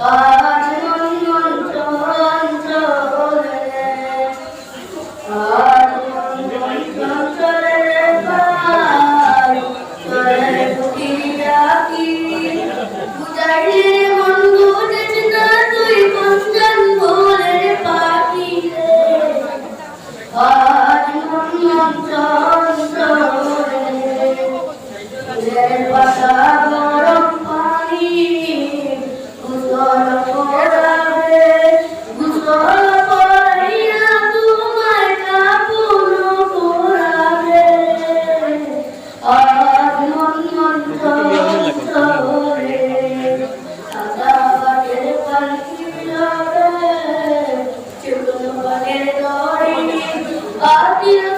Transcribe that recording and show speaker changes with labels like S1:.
S1: Uh... Let it pass. باطل